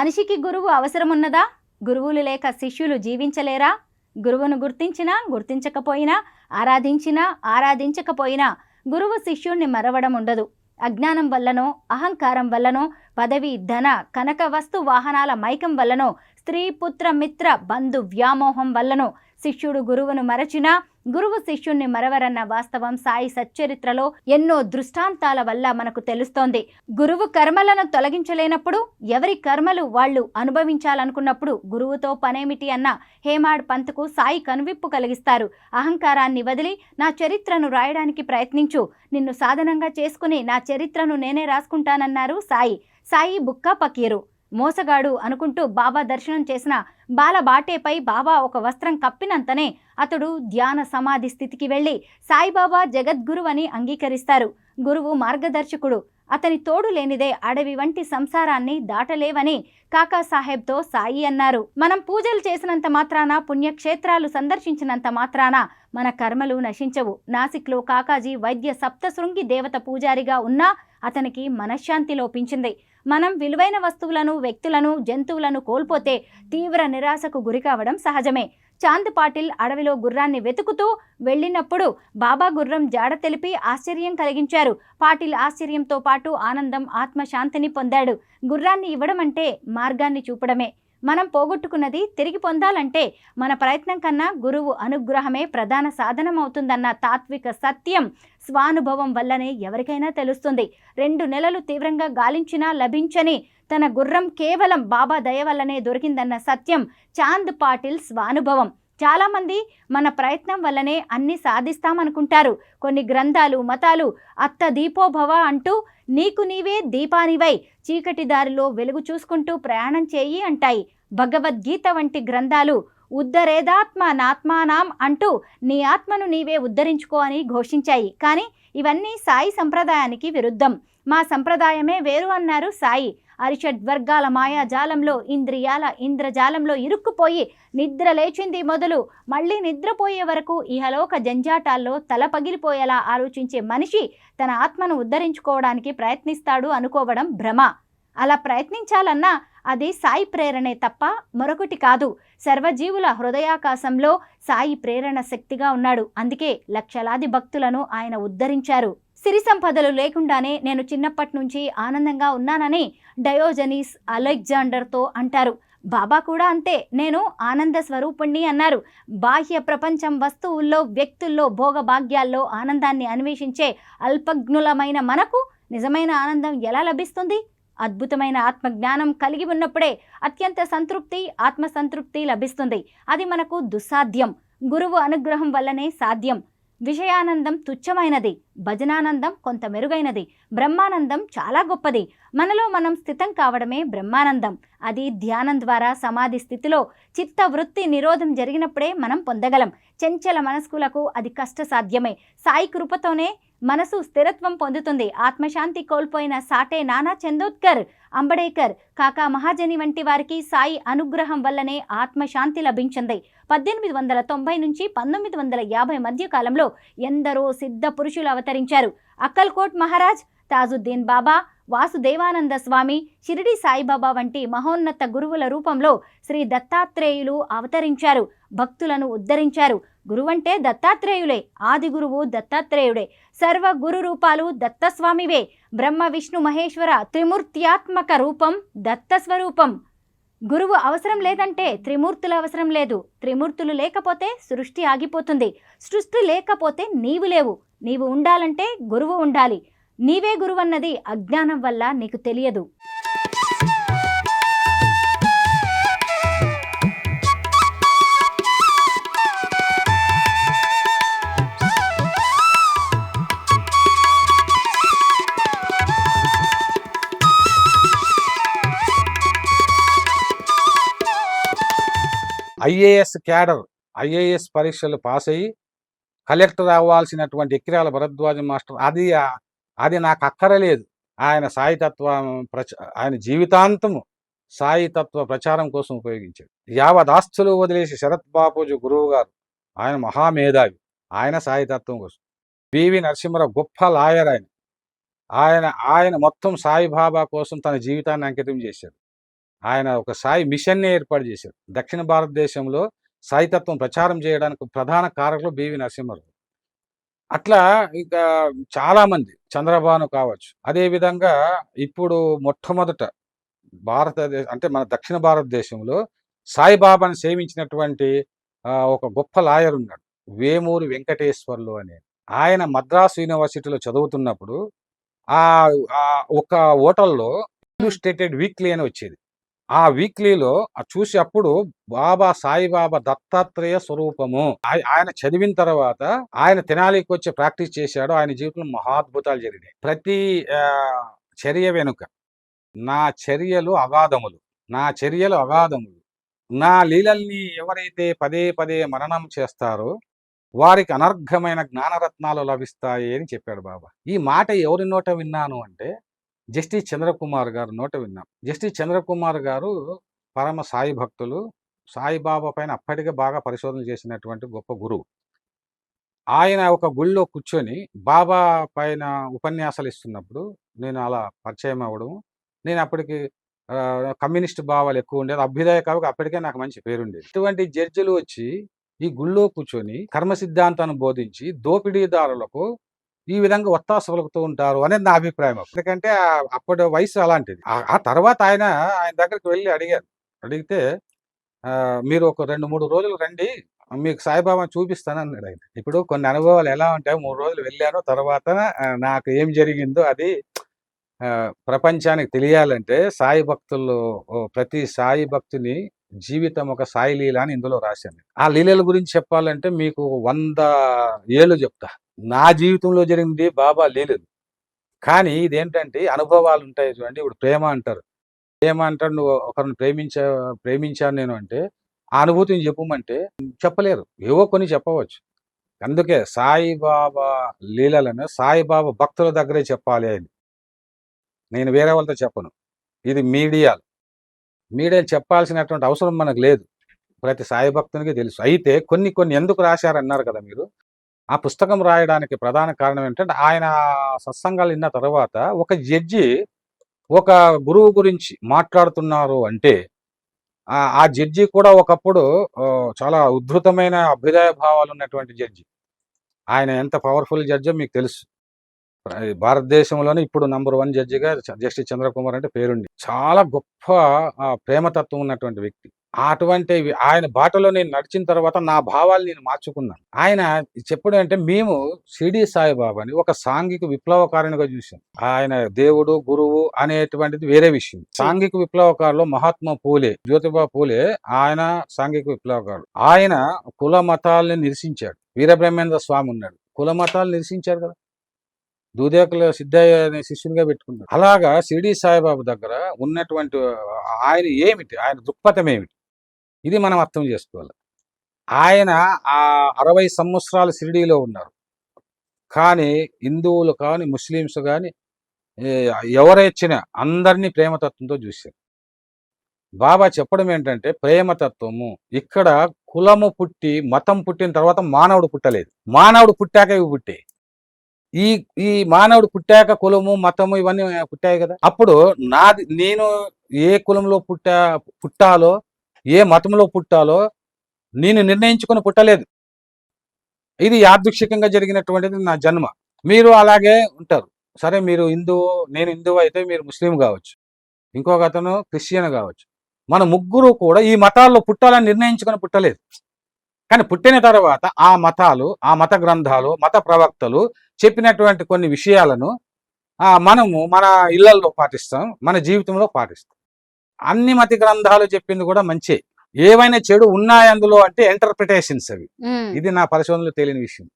మనిషికి గురువు అవసరమున్నదా? గురువులు లేక శిష్యులు జీవించలేరా? గురువును గుర్తించినా గుర్తించకపోయినా ఆరాధించినా ఆరాధించకపోయినా గురువు శిష్యుణ్ణి మరవడం ఉండదు. అజ్ఞానం వల్లనో అహంకారం వల్లనో పదవి ధన కనక వస్తు వాహనాల మైకం వల్లనో స్త్రీ పుత్ర మిత్ర బంధు వ్యామోహం వల్లనో శిష్యుడు గురువును మరచినా గురువు శిష్యుణ్ణి మరవరన్న వాస్తవం సాయి సచ్చరిత్రలో ఎన్నో దృష్టాంతాల వల్ల మనకు తెలుస్తోంది. గురువు కర్మలను తొలగించలేనప్పుడు ఎవరి కర్మలు వాళ్ళు అనుభవించాలనుకున్నప్పుడు గురువుతో పనేమిటి అన్న హేమాడ్ పంత్కు సాయి కనువిప్పు కలిగిస్తారు. అహంకారాన్ని వదిలి నా చరిత్రను రాయడానికి ప్రయత్నించు. నిన్ను సాధనంగా చేసుకుని నా చరిత్రను నేనే రాసుకుంటానన్నారు సాయి. సాయి బుక్క పకీరు. మోసగాడు అనుకుంటూ బాబా దర్శనం చేసిన బాల బాటేపై బాబా ఒక వస్త్రం కప్పినంతనే అతడు ధ్యాన సమాధి స్థితికి వెళ్ళి సాయిబాబా జగద్గురువని అంగీకరిస్తారు. గురువు మార్గదర్శకుడు అతని తోడు లేనిదే అడవి వంటి సంసారాన్ని దాటలేవని కాకా సాహెబ్తో సాయి అన్నారు. మనం పూజలు చేసినంత మాత్రాన పుణ్యక్షేత్రాలు సందర్శించినంత మాత్రాన మన కర్మలు నశించవు. నాసిక్లో కాకాజీ వైద్య సప్తశృంగి దేవత పూజారిగా ఉన్నా అతనికి మనశ్శాంతి లోపించింది. మనం విలువైన వస్తువులను వ్యక్తులను జంతువులను కోల్పోతే తీవ్ర నిరాశకు గురికావడం సహజమే. చాంద్ పాటిల్ అడవిలో గుర్రాన్ని వెతుకుతూ వెళ్ళినప్పుడు బాబా గుర్రం జాడ తెలిపి ఆశ్చర్యం కలిగించారు. పాటిల్ ఆశ్చర్యంతో పాటు ఆనందం ఆత్మశాంతిని పొందాడు. గుర్రాన్ని ఇవ్వడం అంటే మార్గాన్ని చూపడమే. మనం పోగొట్టుకున్నది తిరిగి పొందాలంటే మన ప్రయత్నం కన్నా గురువు అనుగ్రహమే ప్రధాన సాధనమవుతుందన్న తాత్విక సత్యం స్వానుభవం వల్లనే ఎవరికైనా తెలుస్తుంది. రెండు నెలలు తీవ్రంగా గాలించినా లభించని తన గుర్రం కేవలం బాబా దయ వల్లనే దొరికిందన్న సత్యం చాంద్ పాటిల్ స్వానుభవం. చాలామంది మన ప్రయత్నం వల్లనే అన్ని సాధిస్తామనుకుంటారు. కొన్ని గ్రంథాలు మతాలు అత్త దీపోభవ అంటూ నీకు నీవే దీపానివై చీకటి దారిలో వెలుగు చూసుకుంటూ ప్రయాణం చేయి అంటాయి. భగవద్గీత వంటి గ్రంథాలు ఉద్ధరేదాత్మ నాత్మానాం అంటూ నీ ఆత్మను నీవే ఉద్ధరించుకో అని ఘోషించాయి. కానీ ఇవన్నీ సాయి సంప్రదాయానికి విరుద్ధం. మా సంప్రదాయమే వేరు అన్నారు సాయి. అరిషడ్ వర్గాల మాయాజాలంలో ఇంద్రియాల ఇంద్రజాలంలో ఇరుక్కుపోయి నిద్ర లేచింది మొదలు మళ్ళీ నిద్రపోయే వరకు ఇహలోక జంజాటాల్లో తల పగిలిపోయేలా ఆలోచించే మనిషి తన ఆత్మను ఉద్ధరించుకోవడానికి ప్రయత్నిస్తాడు అనుకోవడం భ్రమ. అలా ప్రయత్నించాలన్నా అది సాయి ప్రేరణే తప్ప మరొకటి కాదు. సర్వజీవుల హృదయాకాశంలో సాయి ప్రేరణ శక్తిగా ఉన్నాడు. అందుకే లక్షలాది భక్తులను ఆయన ఉద్ధరించారు. సిరి సంపదలు లేకుండానే నేను చిన్నప్పటి నుంచి ఆనందంగా ఉన్నానని డయోజనీస్ అలెగ్జాండర్తో అంటారు. బాబా కూడా అంతే. నేను ఆనంద స్వరూపుణ్ణి అన్నారు. బాహ్య ప్రపంచం వస్తువుల్లో వ్యక్తుల్లో భోగభాగ్యాల్లో ఆనందాన్ని అన్వేషించే అల్పజ్ఞులమైన మనకు నిజమైన ఆనందం ఎలా లభిస్తుంది? అద్భుతమైన ఆత్మజ్ఞానం కలిగి ఉన్నప్పుడే అత్యంత సంతృప్తి ఆత్మసంతృప్తి లభిస్తుంది. అది మనకు దుస్సాధ్యం. గురువు అనుగ్రహం వల్లనే సాధ్యం. విషయానందం తుచ్చమైనది భజనానందం కొంత మెరుగైనది బ్రహ్మానందం చాలా గొప్పది. మనలో మనం స్థితం కావడమే బ్రహ్మానందం. అది ధ్యానం ద్వారా సమాధి స్థితిలో చిత్త వృత్తి నిరోధం జరిగినప్పుడే మనం పొందగలం. చెంచల మనస్కులకు అది కష్ట సాధ్యమే సాయి కృపతోనే మనసు స్థిరత్వం పొందుతుంది. ఆత్మశాంతి కోల్పోయిన సాటే నానా చందోద్కర్ అంబడేకర్ కాకా మహాజని వంటి వారికి సాయి అనుగ్రహం వల్లనే ఆత్మశాంతి లభించింది. పద్దెనిమిది వందల తొంభై నుంచి పంతొమ్మిది వందల యాభై మధ్య కాలంలో ఎందరో సిద్ధ పురుషులు అవతరించారు. అక్కల్కోట్ మహారాజ్ తాజుద్దీన్ బాబా వాసుదేవానంద స్వామి షిరిడి సాయిబాబా వంటి మహోన్నత గురువుల రూపంలో శ్రీ దత్తాత్రేయులు అవతరించారు. భక్తులను ఉద్ధరించారు. గురువంటే దత్తాత్రేయులే. ఆది గురువు దత్తాత్రేయుడే. సర్వ గురు రూపాలు దత్తస్వామివే. బ్రహ్మ విష్ణు మహేశ్వర త్రిమూర్త్యాత్మక రూపం దత్తస్వరూపం. గురువు అవసరం లేదంటే త్రిమూర్తులు అవసరం లేదు. త్రిమూర్తులు లేకపోతే సృష్టి ఆగిపోతుంది. సృష్టి లేకపోతే నీవు లేవు. నీవు ఉండాలంటే గురువు ఉండాలి. నీవే గురువన్నది అజ్ఞానం వల్ల నీకు తెలియదు. ఐఏఎస్ క్యాడర్ ఐఏఎస్ పరీక్షలు పాస్ అయ్యి కలెక్టర్ అవ్వాల్సినటువంటి ఎక్కిరాల భరద్వాజ మాస్టర్ అది అది నాకు అక్కరలేదు. ఆయన సాయితత్వ ప్రచ ఆయన జీవితాంతము సాయితత్వ ప్రచారం కోసం ఉపయోగించాడు. యావదాస్తులు వదిలేసి శరత్ బాపూజీ గురువు గారు ఆయన మహామేధావి. ఆయన సాయితత్వం కోసం. పివి నరసింహరావు గొప్ప లాయర్ ఆయన. ఆయన ఆయన మొత్తం సాయిబాబా కోసం తన జీవితాన్ని అంకితం చేశాడు. ఆయన ఒక సాయి మిషన్ ఏర్పాటు చేశారు. దక్షిణ భారతదేశంలో సాయితత్వం ప్రచారం చేయడానికి ప్రధాన కారకులు బివి నరసింహారావు. అట్లా ఇంకా చాలామంది చంద్రబాను కావచ్చు. అదే విధంగా ఇప్పుడు మొట్టమొదట భారతదేశ అంటే మన దక్షిణ భారతదేశంలో సాయిబాబాను సేవించినటువంటి ఒక గొప్ప లాయర్ ఉన్నాడు. వేమూరి వెంకటేశ్వర్లు అనే. ఆయన మద్రాసు యూనివర్సిటీలో చదువుతున్నప్పుడు ఆ ఆ ఒక హోటల్లో ఇల్లుస్ట్రేటెడ్ వీక్లీ అని వచ్చేది. ఆ వీక్లీలో ఆ చూసి అప్పుడు బాబా సాయిబాబా దత్తాత్రేయ స్వరూపము. ఆయన చదివిన తర్వాత ఆయన తెనాలికి వచ్చి ప్రాక్టీస్ చేశాడు. ఆయన జీవితంలో మహాద్భుతాలు జరిగినాయి. ప్రతి ఆ, చర్య వెనుక నా చర్యలు అగాధములు. నా చర్యలు అగాధములు. నా లీలల్ని ఎవరైతే పదే పదే మననం చేస్తారో వారికి అనర్ఘమైన జ్ఞానరత్నాలు లభిస్తాయి అని చెప్పాడు బాబా. ఈ మాట ఎవరి నోట విన్నాను అంటే జస్టిస్ చంద్రకుమార్ గారు నోట విన్నాం. జస్టిస్ చంద్రకుమార్ గారు పరమ సాయి భక్తులు. సాయిబాబా పైన అప్పటికే బాగా పరిశోధన చేసినటువంటి గొప్ప గురువు. ఆయన ఒక గుళ్ళో కూర్చొని బాబా పైన ఉపన్యాసాలు ఇస్తున్నప్పుడు నేను అలా పరిచయం అవ్వడం నేను అప్పటికి కమ్యూనిస్ట్ భావాలు ఎక్కువ ఉండేది అభ్యుదయ కాబట్టి అప్పటికే నాకు మంచి పేరుండేది. ఇటువంటి జడ్జిలు వచ్చి ఈ గుళ్ళో కూర్చొని కర్మ సిద్ధాంతాన్ని బోధించి దోపిడీదారులకు ఈ విధంగా ఒత్తాస పలుకుతూ ఉంటారు అనేది నా అభిప్రాయం. ఎందుకంటే అప్పటి వయసు అలాంటిది. ఆ- తర్వాత ఆయన ఆయన దగ్గరికి వెళ్ళి అడిగారు. అడిగితే ఆ, మీరు ఒక రెండు మూడు రోజులు రండి మీకు సాయిబాబా చూపిస్తాను అన్నాడు ఆయన. ఇప్పుడు కొన్ని అనుభవాలు ఎలా ఉంటాయో మూడు రోజులు వెళ్ళాను. తర్వాత నాకు ఏం జరిగిందో అది ఆ, ప్రపంచానికి తెలియాలంటే సాయి భక్తులు ప్రతి సాయి భక్తుని జీవితం ఒక సాయి లీల అని ఇందులో రాశాను. ఆ లీలల గురించి చెప్పాలంటే మీకు వంద ఏళ్ళు చెప్తా. నా జీవితంలో జరిగింది బాబా లీలలు. కానీ ఇదేంటంటే అనుభవాలు ఉంటాయి చూడండి. ఇప్పుడు ప్రేమ అంటారు. ప్రేమ అంటారు. నువ్వు ఒకరిని ప్రేమించా ప్రేమించాను నేను అంటే ఆ అనుభూతిని చెప్పమంటే చెప్పలేరు. ఏవో కొన్ని చెప్పవచ్చు. అందుకే సాయిబాబా లీలలను సాయిబాబా భక్తుల దగ్గరే చెప్పాలి అని. నేను వేరే వాళ్ళతో చెప్పను. ఇది మీడియాలు. మీడియా చెప్పాల్సినటువంటి అవసరం మనకు లేదు. ప్రతి సాయి భక్తునికి తెలుసు. అయితే కొన్ని కొన్ని ఎందుకు రాశారన్నారు కదా మీరు? ఆ పుస్తకం రాయడానికి ప్రధాన కారణం ఏంటంటే ఆయన సత్సంగాలు విన్న తర్వాత ఒక జడ్జి ఒక గురువు గురించి మాట్లాడుతున్నారు అంటే ఆ ఆ జడ్జి కూడా ఒకప్పుడు చాలా ఉద్ధృతమైన అభ్యుదయ భావాలు ఉన్నటువంటి జడ్జి. ఆయన ఎంత పవర్ఫుల్ జడ్జో మీకు తెలుసు. భారతదేశంలోనే ఇప్పుడు నంబర్ వన్ జడ్జిగా జస్టిస్ చంద్రకుమార్ అంటే పేరుండి. చాలా గొప్ప ప్రేమతత్వం ఉన్నటువంటి వ్యక్తి. అటువంటి ఆయన బాటలో నేను నడిచిన తర్వాత నా భావాలు నేను మార్చుకున్నాను. ఆయన చెప్పడం అంటే మేము షిరిడి సాయిబాబాని ఒక సాంఘిక విప్లవకారునిగా చూసాం ఆయన దేవుడు గురువు అనేటువంటిది వేరే విషయం. సాంఘిక విప్లవకారులు మహాత్మా పూలే జ్యోతిబా పూలే ఆయన సాంఘిక విప్లవకారుడు ఆయన కుల మతాలని నిరసించాడు. వీరబ్రహ్మేంద్ర స్వామి ఉన్నాడు. కుల మతాలు నిరసించారు కదా. దూదేకుల సిద్ధయ్య అనే శిష్యునిగా పెట్టుకున్నాడు అలాగా షిరిడి సాయిబాబు దగ్గర ఉన్నటువంటి ఆయన ఏమిటి? ఆయన దృక్పథం ఏమిటి? ఇది మనం అర్థం చేసుకోవాలి. ఆయన ఆ అరవై సంవత్సరాలు షిరిడీలో ఉన్నారు. కానీ హిందువులు కానీ ముస్లిమ్స్ కానీ ఎవరైనా అందరినీ ప్రేమతత్వంతో చూశారు. బాబా చెప్పడం ఏంటంటే ప్రేమతత్వము. ఇక్కడ కులము పుట్టి మతం పుట్టిన తర్వాత మానవుడు పుట్టలేదు. మానవుడు పుట్టాక ఇవి పుట్టాయి. ఈ ఈ మానవుడు పుట్టాక కులము మతము ఇవన్నీ పుట్టాయి కదా. అప్పుడు నాది నేను ఏ కులంలో పుట్టా పుట్టాలో ఏ మతంలో పుట్టాలో నేను నిర్ణయించుకొని పుట్టలేదు. ఇది యాదృక్షికంగా జరిగినటువంటిది నా జన్మ. మీరు అలాగే ఉంటారు. సరే మీరు హిందువు నేను హిందువు అయితే మీరు ముస్లిం కావచ్చు. ఇంకొక అతను క్రిస్టియన్ కావచ్చు. మన ముగ్గురు కూడా ఈ మతాల్లో పుట్టాలని నిర్ణయించుకొని పుట్టలేదు. కానీ పుట్టిన తర్వాత ఆ మతాలు ఆ మత గ్రంథాలు మత ప్రవక్తలు చెప్పినటువంటి కొన్ని విషయాలను ఆ, మనము మన ఇళ్ళలో పాటిస్తాం మన జీవితంలో పాటిస్తాం. అన్ని మత గ్రంథాలు చెప్పింది కూడా మంచి. ఏవైనా చెడు ఉన్నాయి అందులో అంటే ఇంటర్ప్రిటేషన్స్ అవి. ఇది నా పరిశోధనలో తేలిన విషయం.